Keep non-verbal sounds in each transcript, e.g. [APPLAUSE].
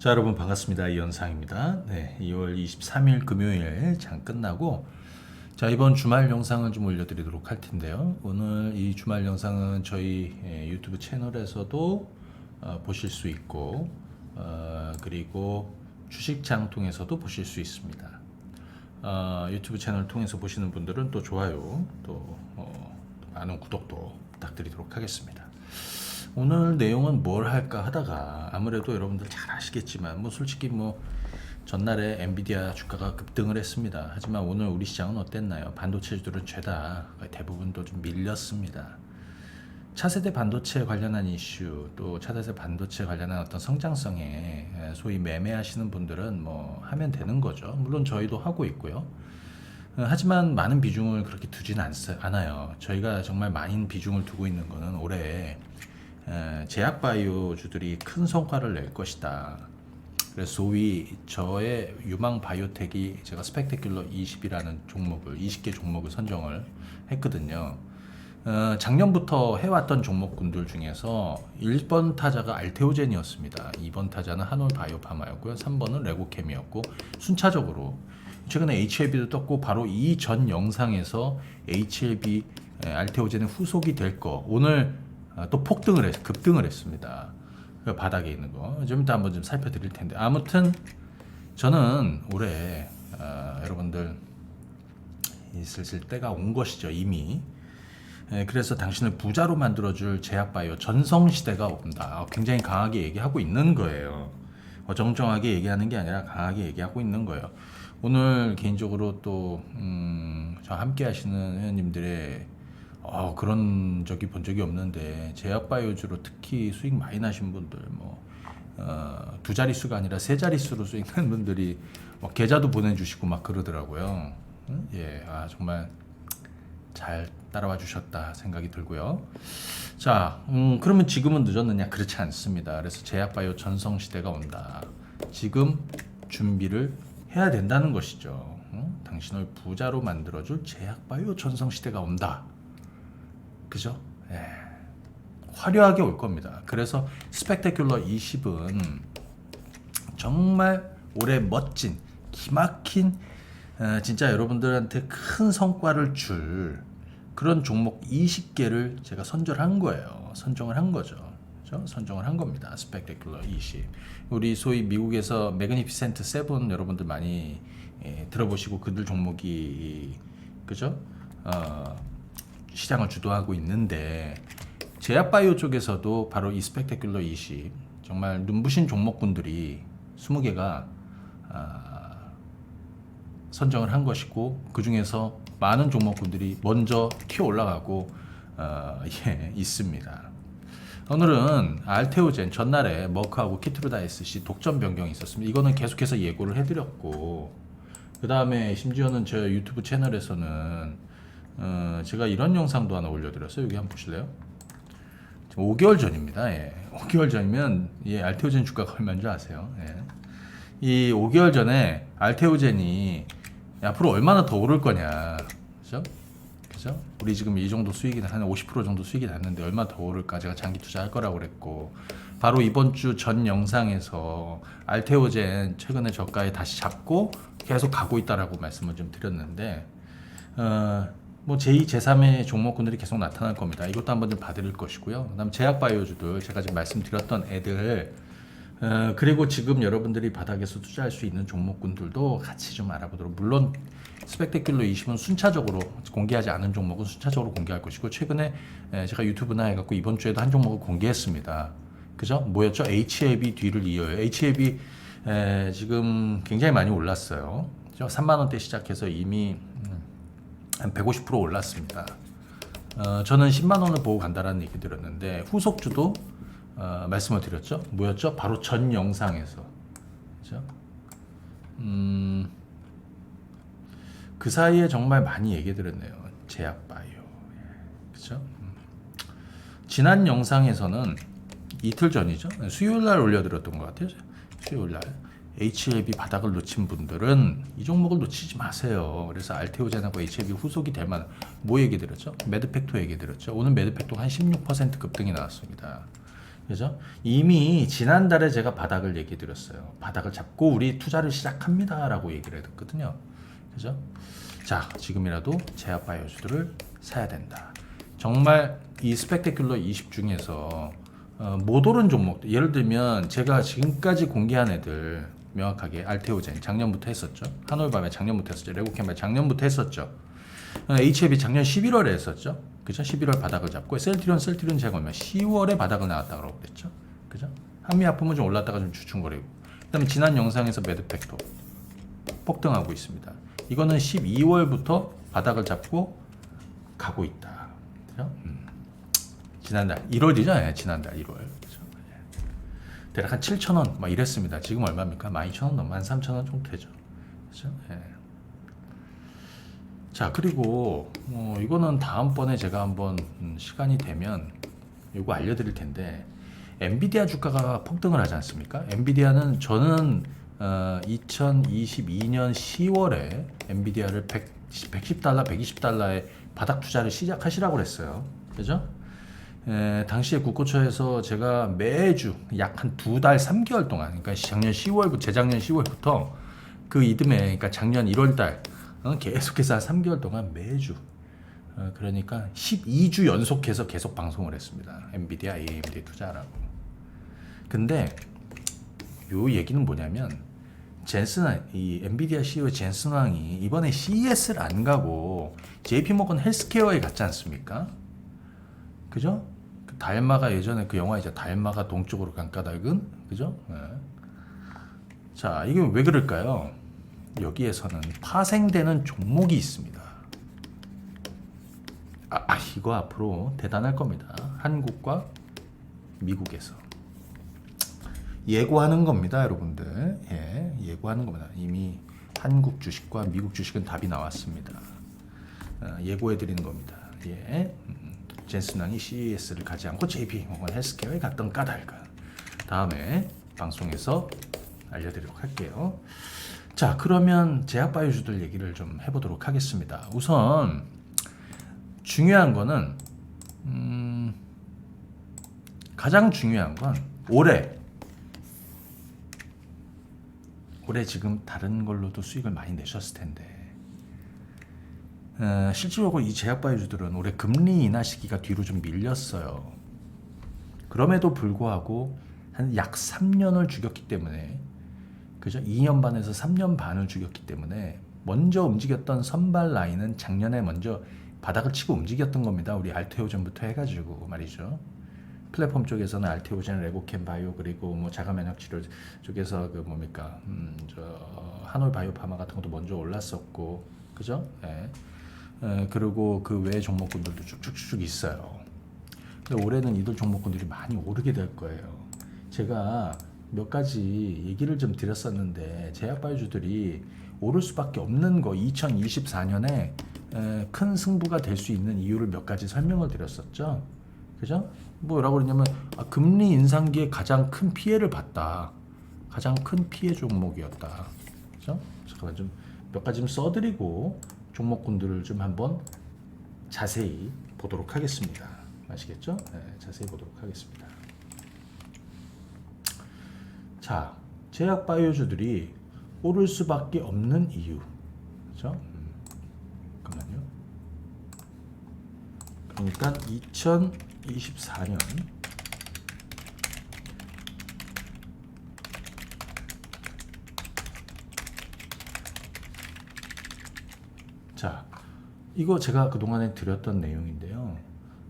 자 여러분 반갑습니다 이현상입니다. 네, 2월 23일 금요일 장 끝나고 자 이번 주말 영상을 좀 올려드리도록 할 텐데요. 오늘 이 주말 영상은 저희 예, 유튜브 채널에서도 어, 보실 수 있고 어, 그리고 주식장 통해서도 보실 수 있습니다. 어, 유튜브 채널 통해서 보시는 분들은 또 좋아요 또 어, 많은 구독도 부탁드리도록 하겠습니다. 오늘 내용은 뭘 할까 하다가 아무래도 여러분들 잘 아시겠지만 뭐 솔직히 뭐 전날에 엔비디아 주가가 급등을 했습니다. 하지만 오늘 우리 시장은 어땠나요? 반도체주들은 죄다 대부분도 좀 밀렸습니다. 차세대 반도체 관련한 이슈 또 차세대 반도체 관련한 어떤 성장성에 소위 매매하시는 분들은 뭐 하면 되는 거죠. 물론 저희도 하고 있고요. 어, 하지만 많은 비중을 그렇게 두진 않, 않아요. 저희가 정말 많은 비중을 두고 있는 거는 올해 에, 제약바이오주들이 큰 성과를 낼 것이다. 그래서 소위 저의 유망 바이오텍이 제가 스펙테큘러 20이라는 종목을 20개 종목을 선정을 했거든요. 어, 작년부터 해왔던 종목군들 중에서 1번 타자가 알테오젠이었습니다. 2번 타자는 한올 바이오파마였고요. 3번은 레고캠이었고 순차적으로 최근에 HLB도 떴고 바로 이 전 영상에서 HLB 에, 알테오젠의 후속이 될 거 오늘 아, 또 폭등을 했, 급등을 했습니다. 그 바닥에 있는 거. 좀 이따 한번 좀 살펴드릴 텐데. 아무튼 저는 올해 어, 여러분들 있을 때가 온 것이죠 이미. 예, 그래서 당신을 부자로 만들어줄 제약바이오 전성시대가 온다. 어, 굉장히 강하게 얘기하고 있는 거예요. 어정쩡하게 얘기하는 게 아니라 강하게 얘기하고 있는 거예요. 오늘 개인적으로 또, 음, 저 함께 하시는 회원님들의 어, 그런 적이 본 적이 없는데 제약바이오주로 특히 수익 많이 나신 분들 뭐 어, 두 자릿수가 아니라 세 자릿수로 수익 난 분들이 뭐 계좌도 보내주시고 막 그러더라고요. 응? 예, 아 정말 잘 따라와 주셨다 생각이 들고요. 자, 음, 그러면 지금은 늦었느냐? 그렇지 않습니다. 그래서 제약바이오 전성 시대가 온다. 지금 준비를 해야 된다는 것이죠. 응? 당신을 부자로 만들어줄 제약바이오 전성 시대가 온다. 그죠? 예. 화려하게 올 겁니다. 그래서 스펙테큘러 20은 정말 올해 멋진 기막힌 어, 진짜 여러분들한테 큰 성과를 줄 그런 종목 20개를 제가 선절한 거예요. 선정을 한 거죠. 선정을 한 겁니다. 스펙테큘러 20. 우리 소위 미국에서 매그니피센트 세븐 여러분들 많이 예, 들어보시고 그들 종목이 그죠? 어, 시장을 주도하고 있는데 제약바이오 쪽에서도 바로 이 스펙테큘러 20 정말 눈부신 종목군들이 20개가 아, 선정을 한 것이고 그 중에서 많은 종목군들이 먼저 튀어 올라가고 어, [LAUGHS] 예, 있습니다. 오늘은 알테오젠 전날에 머크하고 키트루다이스시 독점 변경이 있었습니다. 이거는 계속해서 예고를 해드렸고 그 다음에 심지어는 제 유튜브 채널에서는 어, 제가 이런 영상도 하나 올려드렸어요. 여기 한번 보실래요? 지금 5개월 전입니다. 예. 5개월 전이면 예, 알테오젠 주가가 얼마인 줄 아세요? 예. 이 5개월 전에 알테오젠이 앞으로 얼마나 더 오를 거냐, 그죠? 그죠? 우리 지금 이 정도 수익이 한 50% 정도 수익이 났는데 얼마 더 오를까? 제가 장기 투자할 거라고 그랬고 바로 이번 주 전 영상에서 알테오젠 최근에 저가에 다시 잡고 계속 가고 있다라고 말씀을 좀 드렸는데 어, 뭐 제2, 제3의 종목군들이 계속 나타날 겁니다. 이것도 한번 좀 봐드릴 것이고요. 그다음 제약바이오주들 제가 지금 말씀드렸던 애들 어, 그리고 지금 여러분들이 바닥에서 투자할 수 있는 종목군들도 같이 좀 알아보도록 물론 스펙테큘러 20은 순차적으로 공개하지 않은 종목은 순차적으로 공개할 것이고 최근에 에, 제가 유튜브나 해갖고 이번 주에도 한 종목을 공개했습니다. 그죠? 뭐였죠? HLB 뒤를 이어요. HLB 에, 지금 굉장히 많이 올랐어요. 3만 원대 시작해서 이미 음, 한 150% 올랐습니다. 어, 저는 10만 원을 보고 간다라는 얘기 드렸는데 후속주도 어, 말씀을 드렸죠. 뭐였죠? 바로 전 영상에서 그죠? 음, 그 사이에 정말 많이 얘기 드렸네요. 제약바이오, 예, 그죠? 음. 지난 영상에서는 이틀 전이죠. 수요일 날 올려드렸던 것 같아요. 수요일 날. HLB 바닥을 놓친 분들은 이 종목을 놓치지 마세요. 그래서 알테오젠하고 HLB 후속이 될 만한 뭐 얘기 드렸죠? 매드팩토 얘기 드렸죠. 오늘 매드팩토가 한16% 급등이 나왔습니다. 그죠? 이미 지난달에 제가 바닥을 얘기해 드렸어요. 바닥을 잡고 우리 투자를 시작합니다라고 얘기를 했거든요. 그죠? 자, 지금이라도 제압 바이오 주들을 사야 된다. 정말 이 스펙테큘러 20 중에서 어, 못 오른 종목 예를 들면 제가 지금까지 공개한 애들 명확하게 알테오젠 작년부터 했었죠. 하놀밤에 작년부터 했었죠. 레고캠바 작년부터 했었죠. 어, HF이 작년 11월에 했었죠. 그죠? 11월 바닥을 잡고 셀트리온 셀트리온 얼마 10월에 바닥을 나왔다고 그랬죠. 그죠? 한미 아픔은 좀 올랐다가 좀 주춤거리고. 그다음에 지난 영상에서 매드팩도 폭등하고 있습니다. 이거는 12월부터 바닥을 잡고 가고 있다. 그죠? 음. 지난달 1월이죠? 예, 지난달 1월. 대략 한 7,000원 막 이랬습니다. 지금 얼마입니까? 12,000원 넘어 13,000원 정도 되죠. 그죠? 예. 자 그리고 어, 이거는 다음번에 제가 한번 음, 시간이 되면 이거 알려드릴 텐데 엔비디아 주가가 폭등을 하지 않습니까? 엔비디아는 저는 어, 2022년 10월에 엔비디아를 100, 110달러, 120달러에 바닥 투자를 시작하시라고 그랬어요. 그죠? 에, 당시에 국고처에서 제가 매주 약 한 두 달, 3개월 동안, 그러니까 작년 10월부터, 재작년 10월부터 그 이듬해, 그러니까 작년 1월달, 어, 계속해서 한 3개월 동안 매주, 어, 그러니까 12주 연속해서 계속 방송을 했습니다. 엔비디아, AMD 투자라고. 근데 요 얘기는 뭐냐면, 젠슨, 이 엔비디아 CEO 젠슨 왕이 이번에 CES를 안 가고 JP 모건 헬스케어에 갔지 않습니까? 그죠? 그 달마가 예전에 그 영화이죠. 달마가 동쪽으로 간 까닭은 그죠? 예. 자, 이게 왜 그럴까요? 여기에서는 파생되는 종목이 있습니다. 아, 아, 이거 앞으로 대단할 겁니다. 한국과 미국에서 예고하는 겁니다, 여러분들. 예, 예고하는 겁니다. 이미 한국 주식과 미국 주식은 답이 나왔습니다. 어, 예고해 드리는 겁니다. 예. 음, 젠슨왕이 CES를 가지 않고 JP 모건 헬스케어에 갔던 까닭은 다음에 방송에서 알려드리도록 할게요. 자, 그러면 제약바이오주들 얘기를 좀 해보도록 하겠습니다. 우선 중요한 거는 음, 가장 중요한 건 올해 올해 지금 다른 걸로도 수익을 많이 내셨을 텐데 어, 실질적으로 이 제약바이오주들은 올해 금리 인하 시기가 뒤로 좀 밀렸어요. 그럼에도 불구하고 한 약 3년을 죽였기 때문에 그죠? 2년 반에서 3년 반을 죽였기 때문에 먼저 움직였던 선발 라인은 작년에 먼저 바닥을 치고 움직였던 겁니다. 우리 알테오젠부터 해가지고 말이죠. 플랫폼 쪽에서는 알테오젠, 레고캠 바이오 그리고 뭐 자가 면역 치료 쪽에서 그 뭡니까 음, 저 한올 바이오파마 같은 것도 먼저 올랐었고 그죠? 예. 에, 그리고 그 외 종목군들도 쭉쭉쭉 있어요. 근데 올해는 이들 종목군들이 많이 오르게 될 거예요. 제가 몇 가지 얘기를 좀 드렸었는데 제약바이오주들이 오를 수밖에 없는 거 2024년에 큰 승부가 될 수 있는 이유를 몇 가지 설명을 드렸었죠. 그죠? 뭐라고 그러냐면 아, 금리 인상기에 가장 큰 피해를 봤다. 가장 큰 피해 종목이었다. 그죠? 잠깐만 좀 몇 가지 좀 써드리고 종목군들을 좀 한번 자세히 보도록 하겠습니다. 아시겠죠? 네, 자세히 보도록 하겠습니다. 자, 제약 바이오주들이 오를 수밖에 없는 이유. 그죠? 음, 잠깐만요. 그러니까 2024년 자, 이거 제가 그동안에 드렸던 내용인데요.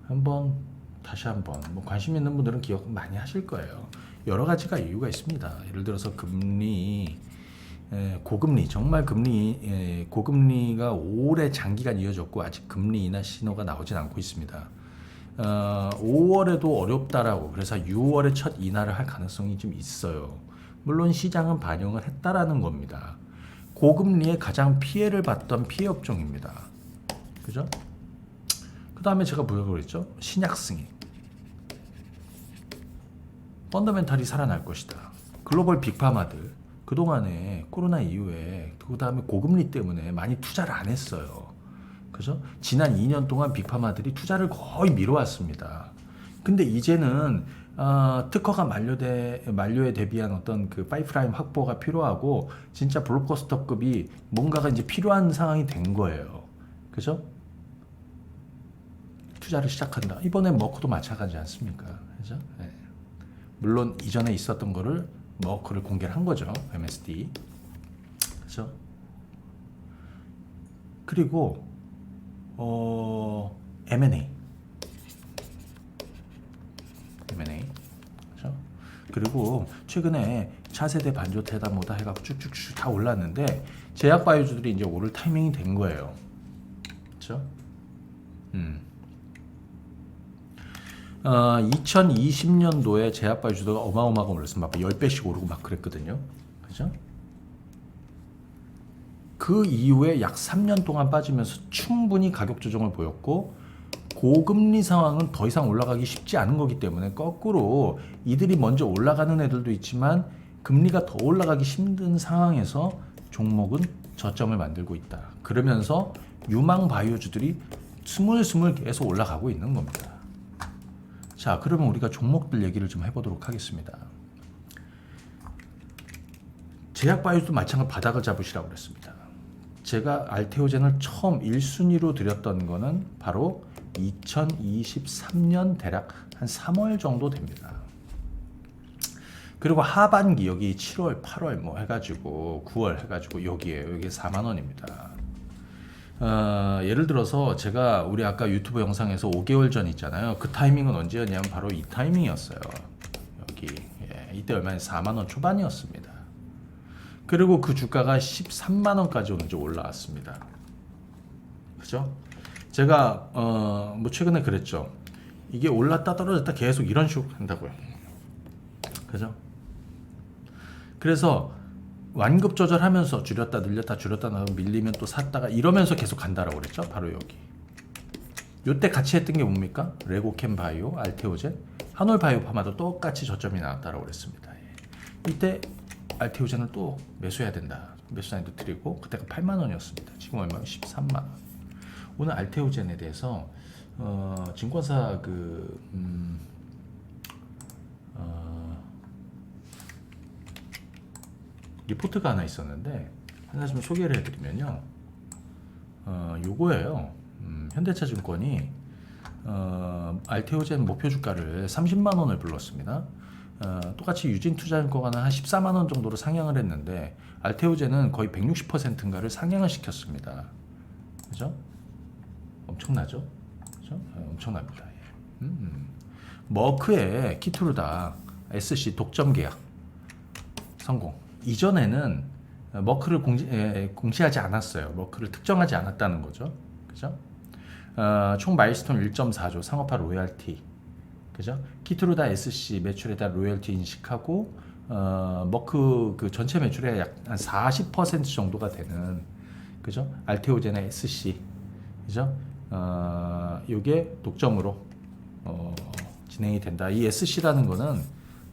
한번 다시 한번 뭐 관심 있는 분들은 기억 많이 하실 거예요. 여러 가지가 이유가 있습니다. 예를 들어서 금리 에, 고금리 정말 금리 에, 고금리가 오래 장기간 이어졌고 아직 금리 인하 신호가 나오진 않고 있습니다. 어, 5월에도 어렵다라고 그래서 6월에 첫 인하를 할 가능성이 좀 있어요. 물론 시장은 반영을 했다라는 겁니다. 고금리에 가장 피해를 봤던 피해 업종입니다. 그죠? 그 다음에 제가 뭐라고 그랬죠? 신약 승인. 펀더멘탈이 살아날 것이다. 글로벌 빅파마들 그동안에 코로나 이후에 그 다음에 고금리 때문에 많이 투자를 안 했어요. 그죠? 지난 2년 동안 빅파마들이 투자를 거의 미뤄왔습니다. 근데 이제는 어, 특허가 만료돼 만료에 대비한 어떤 그 파이프라인 확보가 필요하고 진짜 블록버스터급이 뭔가가 이제 필요한 상황이 된 거예요. 그죠? 투자를 시작한다. 이번에 머크도 마찬가지 않습니까? 그죠? 네. 물론 이전에 있었던 거를 머크를 공개를 한 거죠. MSD. 그죠? 그리고 어 M&A 그죠? 그리고 최근에 차세대 반도체다 뭐다 해갖고 쭉쭉쭉 다 올랐는데 제약 바이오주들이 이제 오를 타이밍이 된 거예요. 그렇죠? 음. 어, 2020년도에 제약 바이오주가 어마어마하게 올랐습니다. 막 10배씩 오르고 막 그랬거든요. 그죠? 그 이후에 약 3년 동안 빠지면서 충분히 가격 조정을 보였고 고금리 상황은 더 이상 올라가기 쉽지 않은 거기 때문에 거꾸로 이들이 먼저 올라가는 애들도 있지만 금리가 더 올라가기 힘든 상황에서 종목은 저점을 만들고 있다. 그러면서 유망 바이오주들이 스물스물 계속 올라가고 있는 겁니다. 자, 그러면 우리가 종목들 얘기를 좀 해보도록 하겠습니다. 제약 바이오도 마찬가지 바닥을 잡으시라고 그랬습니다. 제가 알테오젠을 처음 1순위로 드렸던 거는 바로 2023년 대략 한 3월 정도 됩니다. 그리고 하반기 여기 7월, 8월 뭐 해가지고 9월 해가지고 여기에 여기 4만 원입니다. 어, 예를 들어서 제가 우리 아까 유튜브 영상에서 5개월 전 있잖아요. 그 타이밍은 언제였냐면 바로 이 타이밍이었어요. 여기 예, 이때 얼마냐 4만 원 초반이었습니다. 그리고 그 주가가 13만 원까지 좀 올라왔습니다. 그죠? 제가 어 뭐 최근에 그랬죠. 이게 올랐다 떨어졌다 계속 이런 식으로 한다고요. 그죠? 그래서 완급 조절하면서 줄였다 늘렸다 줄였다 밀리면 또 샀다가 이러면서 계속 간다라고 그랬죠. 바로 여기. 요때 같이 했던 게 뭡니까? 레고캠 바이오, 알테오젠, 한올 바이오 파마도 똑같이 저점이 나왔다라고 그랬습니다. 예. 이때 알테오젠을 또 매수해야 된다. 매수 사인도 드리고 그때가 8만 원이었습니다. 지금 얼마? 13만 원. 오늘 알테오젠에 대해서 어, 증권사 그 음, 어, 리포트가 하나 있었는데 하나 좀 소개를 해드리면요. 어, 요거예요. 음, 현대차증권이 어, 알테오젠 목표 주가를 30만 원을 불렀습니다. 어, 똑같이 유진 투자증권은 한 14만 원 정도로 상향을 했는데 알테오젠은 거의 160%인가를 상향을 시켰습니다. 그죠? 엄청나죠? 그죠? 네, 엄청납니다. 예. 음, 음. 머크의 키투르다 SC 독점 계약 성공. 이전에는 머크를 공지, 에, 공시하지 않았어요. 머크를 특정하지 않았다는 거죠. 그죠? 어, 총 마일스톤 1.4조 상업화 로열티. 그죠? 키트루다 SC 매출에다 로열티 인식하고 어, 머크 그 전체 매출의 약 한 40% 정도가 되는 그죠? 알테오젠의 SC. 그죠? 어, 요게 독점으로 어, 진행이 된다. 이 SC라는 거는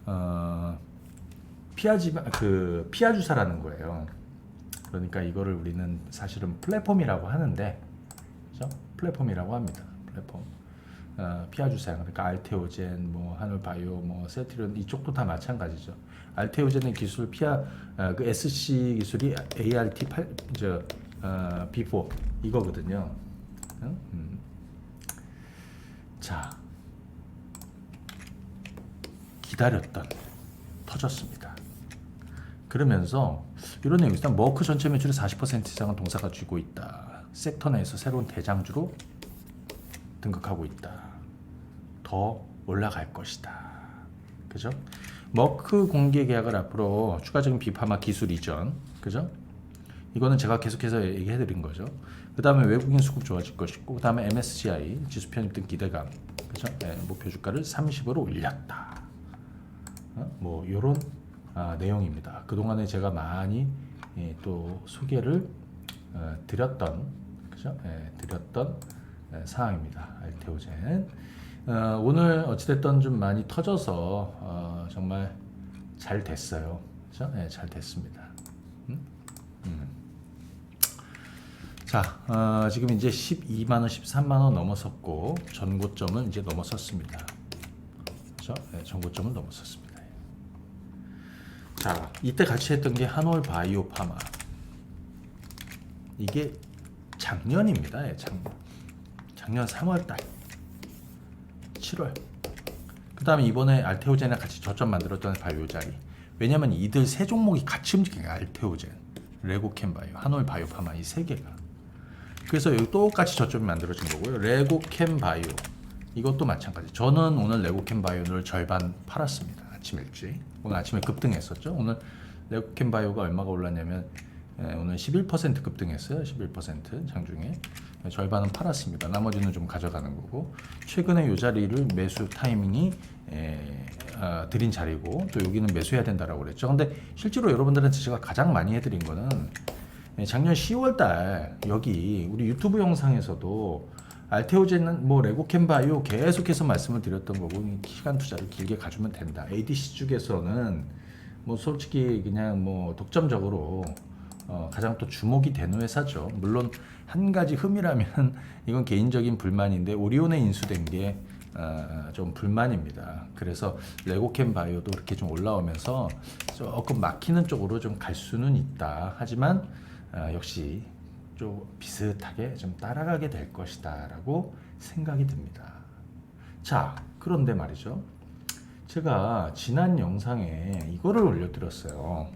어, 피아지 그 피아 주사라는 거예요. 그러니까 이거를 우리는 사실은 플랫폼이라고 하는데, 그죠? 플랫폼이라고 합니다. 플랫폼. 어, 피아 주사 그러니까 알테오젠, 뭐 하늘바이오, 뭐 세트론 이쪽도 다 마찬가지죠. 알테오젠의 기술 피아 어, 그 SC 기술이 ART 8, 저 어, B4 이거거든요. 응? 음. 자 기다렸던 터졌습니다. 그러면서 이런 내용이 일단 머크 전체 매출의 40% 이상은 동사가 쥐고 있다. 섹터 내에서 새로운 대장주로 등극하고 있다. 더 올라갈 것이다. 그죠? 머크 공개 계약을 앞으로 추가적인 비파마 기술 이전, 그죠? 이거는 제가 계속해서 얘기해 드린 거죠. 그 다음에 외국인 수급 좋아질 것이고, 그 다음에 MSCI 지수 편입 등 기대감, 그죠? 네, 목표 주가를 30으로 올렸다. 어? 뭐 이런 아, 내용입니다. 그 동안에 제가 많이 예, 또 소개를 어, 드렸던 그죠? 예, 드렸던 예, 사항입니다. 알테오젠 어, 오늘 어찌됐든 좀 많이 터져서 어, 정말 잘 됐어요. 그죠? 예, 잘 됐습니다. 음? 음. 자, 어, 지금 이제 12만 원, 13만 원 넘어섰고 전고점은 이제 넘어섰습니다. 그죠? 네, 전고점을 넘었었습니다. 자, 이때 같이 했던 게 한올 바이오 파마. 이게 작년입니다. 예, 작년. 작년 3월 달. 7월. 그 다음에 이번에 알테오젠이랑 같이 저점 만들었던 바이오 자리. 왜냐면 이들 세 종목이 같이 움직여요. 알테오젠, 레고캠 바이오, 한올 바이오 파마 이 세 개가. 그래서 여기 똑같이 저점이 만들어진 거고요. 레고캠 바이오 이것도 마찬가지. 저는 오늘 레고캠 바이오를 절반 팔았습니다. 아침 일찍. 오늘 아침에 급등했었죠. 오늘 레고캠 바이오가 얼마가 올랐냐면 예, 오늘 11% 급등했어요. 11% 장중에 예, 절반은 팔았습니다. 나머지는 좀 가져가는 거고 최근에 이 자리를 매수 타이밍이 에, 아, 드린 자리고 또 여기는 매수해야 된다라고 그랬죠. 근데 실제로 여러분들한테 제가 가장 많이 해드린 거는 예, 작년 10월달 여기 우리 유튜브 영상에서도 알테오젠은 뭐 레고캠 바이오 계속해서 말씀을 드렸던 거고 시간 투자를 길게 가주면 된다. ADC 쪽에서는 뭐 솔직히 그냥 뭐 독점적으로 어, 가장 또 주목이 되는 회사죠. 물론 한 가지 흠이라면 [LAUGHS] 이건 개인적인 불만인데 오리온에 인수된 게 어, 좀 불만입니다. 그래서 레고캠 바이오도 이렇게 좀 올라오면서 조금 막히는 쪽으로 좀 갈 수는 있다. 하지만 어, 역시 좀 비슷하게 좀 따라가게 될 것이다라고 생각이 듭니다. 자, 그런데 말이죠. 제가 지난 영상에 이거를 올려드렸어요.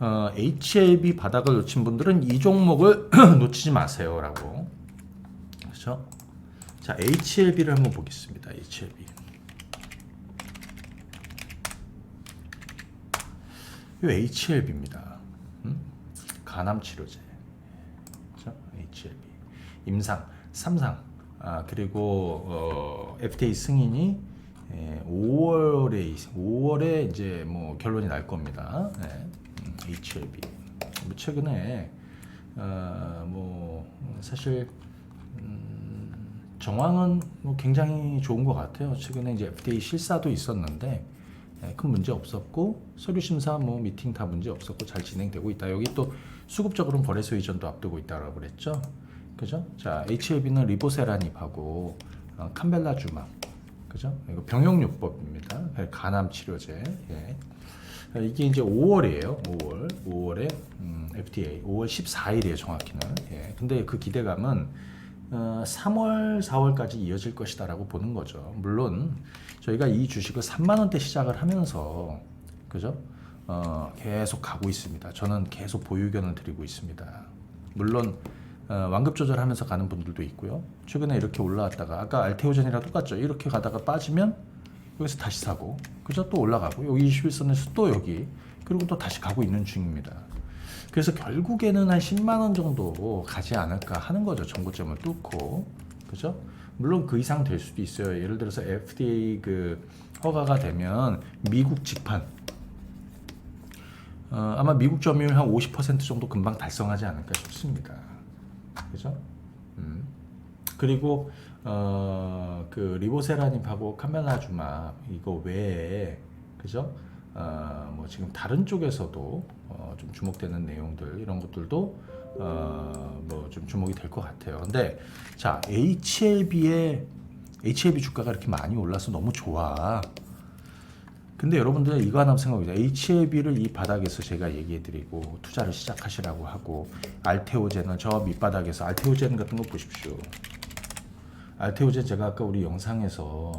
어, HLB 바닥을 놓친 분들은 이 종목을 [CLEARS THROAT] 놓치지 마세요라고. 그렇죠? 자, HLB를 한번 보겠습니다. HLB. 이 HLB입니다. 음? 간암 치료제. 그렇죠? HLB. 임상, 삼상. 아, 그리고 어, FDA 승인이 예, 5월에 5월에 이제 뭐 결론이 날 겁니다. 네. 음, HLB. 뭐 최근에 어, 뭐 사실 음, 정황은 뭐 굉장히 좋은 것 같아요. 최근에 이제 FDA 실사도 있었는데 예, 큰 문제 없었고 서류 심사 뭐 미팅 다 문제 없었고 잘 진행되고 있다. 여기 또 수급적으로는 거래소 이전도 앞두고 있다라고 그랬죠. 그죠? 자, HLB는 리보세라닙하고 어, 캄벨라주막 그죠? 이거 병용요법입니다. 간암 치료제. 예. 어, 이게 이제 5월이에요. 5월. 5월에 음, FDA 5월 14일이에요, 정확히는. 예. 근데 그 기대감은 어, 3월, 4월까지 이어질 것이다라고 보는 거죠. 물론 저희가 이 주식을 3만 원대 시작을 하면서 그죠? 어, 계속 가고 있습니다. 저는 계속 보유 의견을 드리고 있습니다. 물론 어, 완급 조절하면서 가는 분들도 있고요. 최근에 이렇게 올라왔다가 아까 알테오젠이랑 똑같죠. 이렇게 가다가 빠지면 여기서 다시 사고 그죠? 또 올라가고 여기 21선에서 또 여기 그리고 또 다시 가고 있는 중입니다. 그래서 결국에는 한 10만 원 정도 가지 않을까 하는 거죠. 정고점을 뚫고 그죠? 물론 그 이상 될 수도 있어요. 예를 들어서 FDA 그 허가가 되면 미국 직판 어, 아마 미국 점유율 한 50% 정도 금방 달성하지 않을까 싶습니다. 그죠? 음. 그리고 어, 그 리보세라닙하고 카멜라주마 이거 외에 그죠? 어, 뭐 지금 다른 쪽에서도 어, 좀 주목되는 내용들 이런 것들도 어, 뭐 좀 주목이 될 것 같아요. 근데 자 HLB의 HLB 주가가 이렇게 많이 올라서 너무 좋아. 근데 여러분들 이거 하나 생각해보세요. HLB를 이 바닥에서 제가 얘기해드리고 투자를 시작하시라고 하고 알테오젠은 저 밑바닥에서 알테오젠 같은 거 보십시오. 알테오젠 제가 아까 우리 영상에서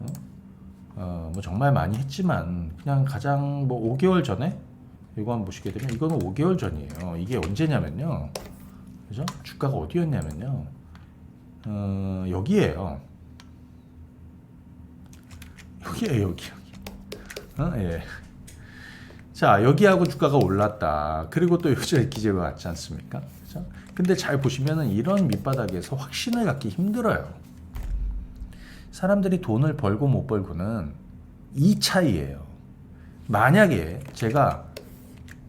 어? 어, 뭐 정말 많이 했지만 그냥 가장 뭐 5개월 전에 이거 한번 보시게 되면 이거는 5개월 전이에요. 이게 언제냐면요. 그죠? 주가가 어디였냐면요. 어, 여기에요. 여기에요, 여기. 여기. 어, 예. 자, 여기하고 주가가 올랐다. 그리고 또 요새 기재가 왔지 않습니까? 그죠? 근데 잘 보시면은 이런 밑바닥에서 확신을 갖기 힘들어요. 사람들이 돈을 벌고 못 벌고는 이 차이예요. 만약에 제가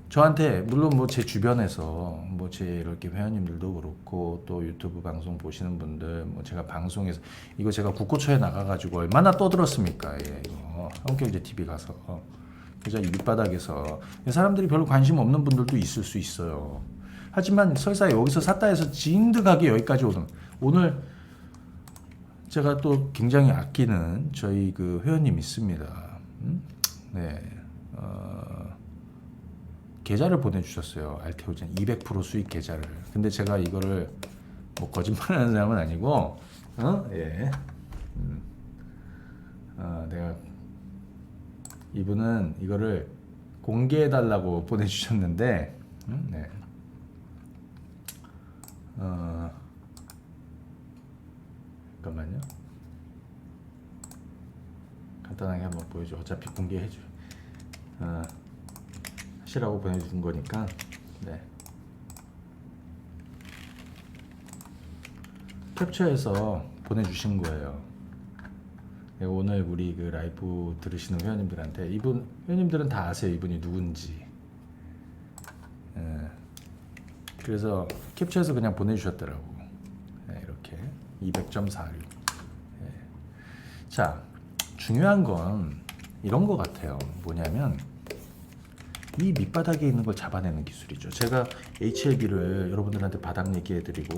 저한테 물론 뭐 제 주변에서 뭐 제 이렇게 회원님들도 그렇고 또 유튜브 방송 보시는 분들 뭐 제가 방송에서 이거 제가 국고초에 나가가지고 얼마나 떠들었습니까? 예, 이거 한국경제 TV 가서 이 밑바닥에서 사람들이 별로 관심 없는 분들도 있을 수 있어요. 하지만 설사 여기서 샀다 해서 진득하게 여기까지 오는 오늘 제가 또 굉장히 아끼는 저희 그 회원님 있습니다. 음? 네. 어, 계좌를 보내주셨어요. 알테오젠 200% 수익 계좌를. 근데 제가 이거를 뭐 거짓말하는 사람은 아니고, 어? 예. 음. 어, 내가 이분은 이거를 공개해 달라고 [LAUGHS] 보내주셨는데, 음? 네. 어, 잠깐만요. 간단하게 한번 보여줘. 어차피 공개해줘. 어, 하시라고 보내준 거니까. 네. 캡처해서 보내주신 거예요. 네, 오늘 우리 그 라이브 들으시는 회원님들한테 이분 회원님들은 다 아세요 이분이 누군지. 예. 그래서 캡처해서 그냥 보내주셨더라고. 네, 이렇게 200.46. 예. 자, 중요한 건 이런 거 같아요. 뭐냐면 이 밑바닥에 있는 걸 잡아내는 기술이죠. 제가 HLB를 여러분들한테 바닥 얘기해드리고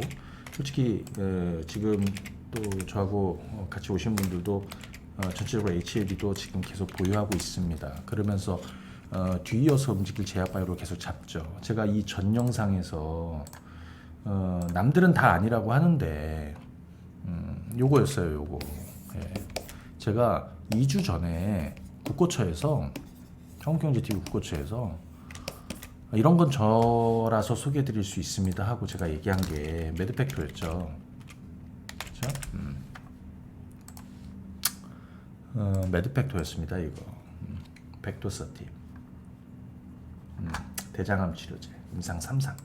솔직히 에, 지금 또 저하고 어, 같이 오신 분들도 어, 전체적으로 HLB도 지금 계속 보유하고 있습니다. 그러면서 어, 뒤이어서 움직일 제약바이오로 계속 잡죠. 제가 이 전 영상에서 어, 남들은 다 아니라고 하는데 음, 요거였어요. 요거. 예. 제가 2주 전에 국고처에서 한국경제TV 국고처에서 이런 건 저라서 소개해드릴 수 있습니다 하고 제가 얘기한 게 매드팩토였죠. 그렇죠? 음. 어, 매드팩토였습니다 이거. 음, 백도서티. 음, 대장암 치료제 임상 3상.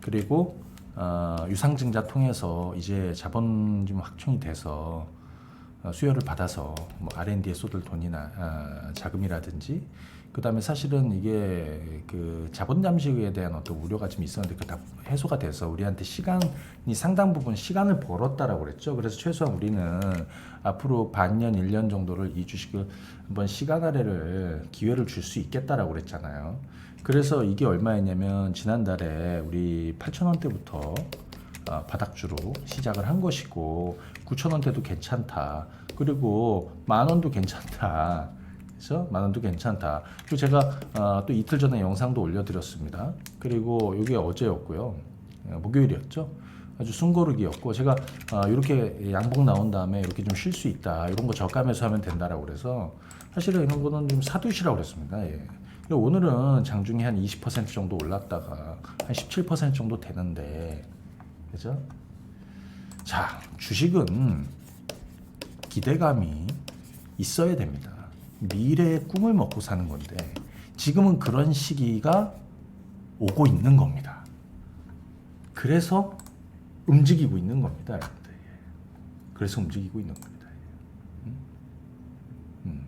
그리고 어, 유상증자 통해서 이제 자본금 확충이 돼서 어, 수요를 받아서 뭐 R&D에 쏟을 돈이나 아, 자금이라든지 그 다음에 사실은 이게 그 자본 잠식에 대한 어떤 우려가 좀 있었는데 그 다 해소가 돼서 우리한테 시간이 상당 부분 시간을 벌었다라고 그랬죠. 그래서 최소한 우리는 앞으로 반년, 1년 정도를 이 주식을 한번 시간 할애를 기회를 줄 수 있겠다라고 그랬잖아요. 그래서 이게 얼마였냐면 지난달에 우리 8,000원대부터 어, 바닥주로 시작을 한 것이고 9천 원대도 괜찮다. 그리고 만 원도 괜찮다. 그래서 만 원도 괜찮다. 그리고 제가 어, 또 이틀 전에 영상도 올려드렸습니다. 그리고 이게 어제였고요. 어, 목요일이었죠. 아주 숨고르기였고 제가 어, 이렇게 양봉 나온 다음에 이렇게 좀 쉴 수 있다. 이런 거 저감해서 하면 된다라고 그래서 사실은 이런 거는 좀 사두시라고 그랬습니다. 예. 오늘은 장중에 한 20% 정도 올랐다가 한 17% 정도 되는데 그죠? 자, 주식은 기대감이 있어야 됩니다. 미래의 꿈을 먹고 사는 건데 지금은 그런 시기가 오고 있는 겁니다. 그래서 움직이고 있는 겁니다. 그래서 움직이고 있는 겁니다. 음? 음.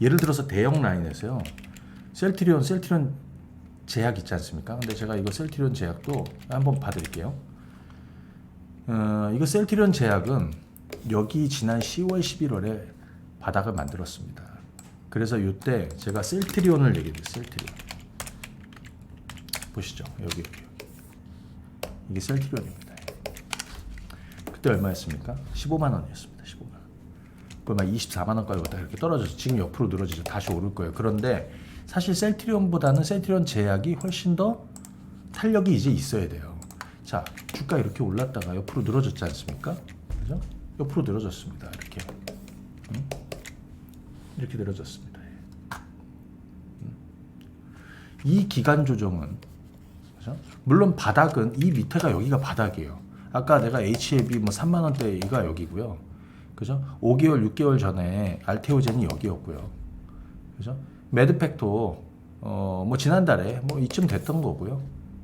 예를 들어서 대형 라인에서요. 셀트리온, 셀트리온 제약 있지 않습니까? 근데 제가 이거 셀트리온 제약도 한번 봐드릴게요. 어, 이거 셀트리온 제약은 여기 지난 10월, 11월에 바닥을 만들었습니다. 그래서 이때 제가 셀트리온을 얘기해요. 셀트리온. 보시죠. 여기, 여기. 이게 셀트리온입니다. 그때 얼마였습니까? 15만 원이었습니다. 15만 원. 그막 24만 원까지 왔다 이렇게 떨어져서 지금 옆으로 늘어지죠. 다시 오를 거예요. 그런데 사실 셀트리온보다는 셀트리온 제약이 훨씬 더 탄력이 이제 있어야 돼요. 자, 주가 이렇게 올랐다가 옆으로 늘어졌지 않습니까? 그죠? 옆으로 늘어졌습니다. 이렇게. 음? 이렇게 늘어졌습니다. 음. 이 기간 조정은 그죠? 물론 바닥은 이 밑에가 여기가 바닥이에요. 아까 내가 HLB 뭐 3만 원대가 여기고요. 그죠? 5개월, 6개월 전에 알테오젠이 여기였고요. 그죠? 매드팩도 어, 뭐 지난달에 뭐 이쯤 됐던 거고요.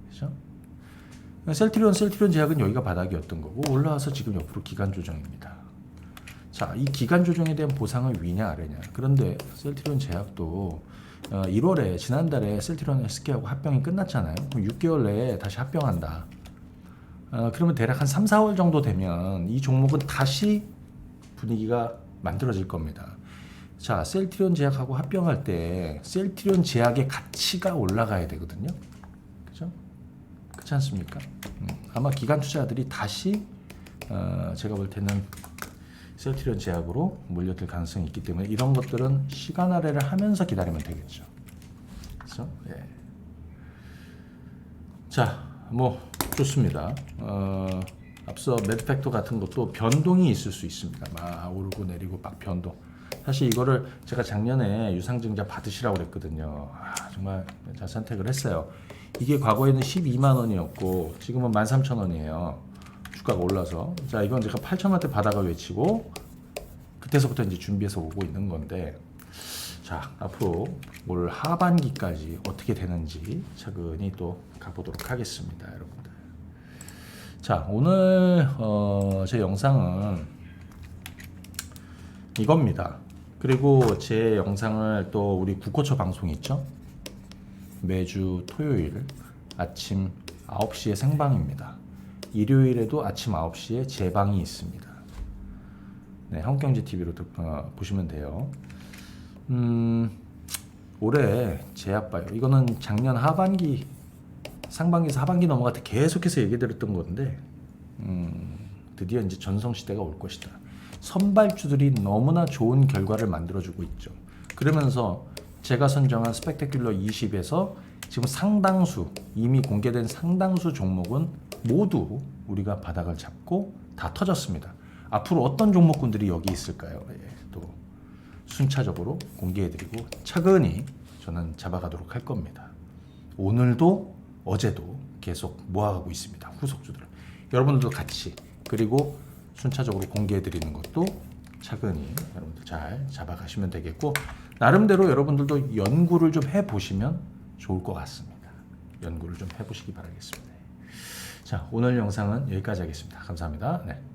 그죠? 셀트리온, 셀트리온 제약은 여기가 바닥이었던 거고 올라와서 지금 옆으로 기간 조정입니다. 자, 이 기간 조정에 대한 보상은 위냐 아래냐. 그런데 셀트리온 제약도 어, 1월에 지난달에 셀트리온 헬스케하고 합병이 끝났잖아요. 그럼 6개월 내에 다시 합병한다. 어, 그러면 대략 한 3, 4월 정도 되면 이 종목은 다시 분위기가 만들어질 겁니다. 자, 셀트리온 제약하고 합병할 때 셀트리온 제약의 가치가 올라가야 되거든요. 그죠? 그렇지 않습니까? 음, 아마 기관 투자자들이 다시 어, 제가 볼 때는 세어티리온 제약으로 몰려들 가능성이 있기 때문에 이런 것들은 시간 할애를 하면서 기다리면 되겠죠. 그렇죠? 예. 자, 뭐 좋습니다. 어, 앞서 매드팩터 같은 것도 변동이 있을 수 있습니다. 막 오르고 내리고 막 변동. 사실 이거를 제가 작년에 유상증자 받으시라고 그랬거든요. 아, 정말 잘 선택을 했어요. 이게 과거에는 12만 원이었고 지금은 13,000원이에요. 주가가 올라서. 자, 이건 제가 8,000원대 바닥을 외치고 그때서부터 이제 준비해서 오고 있는 건데 자, 앞으로 올 하반기까지 어떻게 되는지 차근히 또 가보도록 하겠습니다, 여러분들. 자, 오늘 어, 제 영상은 이겁니다. 그리고 제 영상을 또 우리 국고처 방송 있죠? 매주 토요일 아침 9시에 생방입니다. 일요일에도 아침 9시에 재방이 있습니다. 네, 한국경제TV로 어, 보시면 돼요. 음, 올해 제약 봐요. 이거는 작년 하반기, 상반기에서 하반기 넘어갈 때 계속해서 얘기드렸던 건데, 음, 드디어 이제 전성 시대가 올 것이다. 선발주들이 너무나 좋은 결과를 만들어주고 있죠. 그러면서 제가 선정한 스펙테큘러 20에서 지금 상당수 이미 공개된 상당수 종목은 모두 우리가 바닥을 잡고 다 터졌습니다. 앞으로 어떤 종목군들이 여기 있을까요? 예, 또 순차적으로 공개해드리고 차근히 저는 잡아가도록 할 겁니다. 오늘도 어제도 계속 모아가고 있습니다. 후속주들을 여러분들도 같이 그리고 순차적으로 공개해 드리는 것도 차근히 여러분들 잘 잡아가시면 되겠고 나름대로 여러분들도 연구를 좀 해보시면 좋을 것 같습니다. 연구를 좀 해보시기 바라겠습니다. 자 오늘 영상은 여기까지 하겠습니다. 감사합니다. 네.